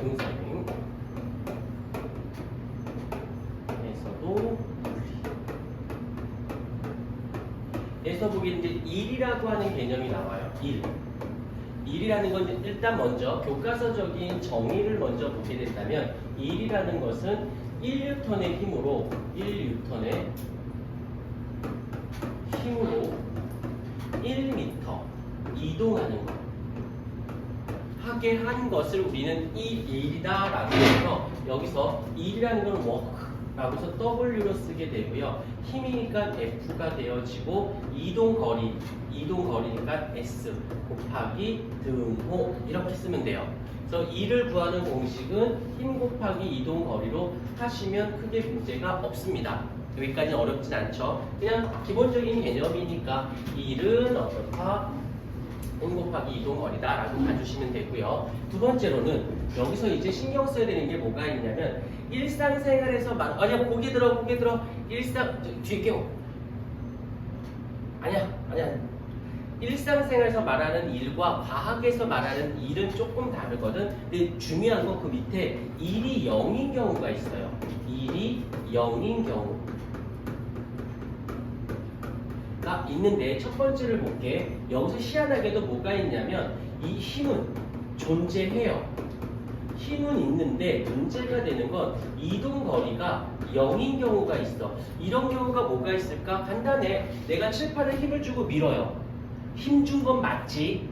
등사행 에서도 에서 보기 이제 1이라고 하는 개념이 나와요. 1. 1이라는 건 일단 먼저 교과서적인 정의를 먼저 보게 된다면 1이라는 것은 1뉴턴의 힘으로 1뉴턴의 힘으로 1m 이동하는 것. 하게 한 것을 우리는 이 1이다라고 해서 여기서 1이라는 건 워크 라고 해서 W로 쓰게 되고요. 힘이니까 F가 되어지고 이동 거리, 이동 거리니까 S 곱하기 등호 이렇게 쓰면 돼요. 그래서 2를 구하는 공식은 힘 곱하기 이동 거리로 하시면 크게 문제가 없습니다. 여기까지는 어렵진 않죠. 그냥 기본적인 개념이니까 1은 어떻다? 힘 곱하기 이동 거리다 라고 봐주시면 되고요. 두 번째로는 여기서 이제 신경 써야 되는 게 뭐가 있냐면 일상생활에서 말 아니야 고개 들어 고개 들어 일상 저, 뒤에 깨워 아니야 아니야 일상생활에서 말하는 일과 과학에서 말하는 일은 조금 다르거든. 근데 중요한 건 그 밑에 일이 0인 경우가 있어요. 일이 0인 경우. 가 있는데 첫 번째를 볼게. 여기서 희한하게도 뭐가 있냐면 이 힘은 존재해요. 힘은 있는데 문제가 되는 건 이동 거리가 0인 경우가 있어. 이런 경우가 뭐가 있을까? 간단해. 내가 칠판에 힘을 주고 밀어요. 힘 준 건 맞지?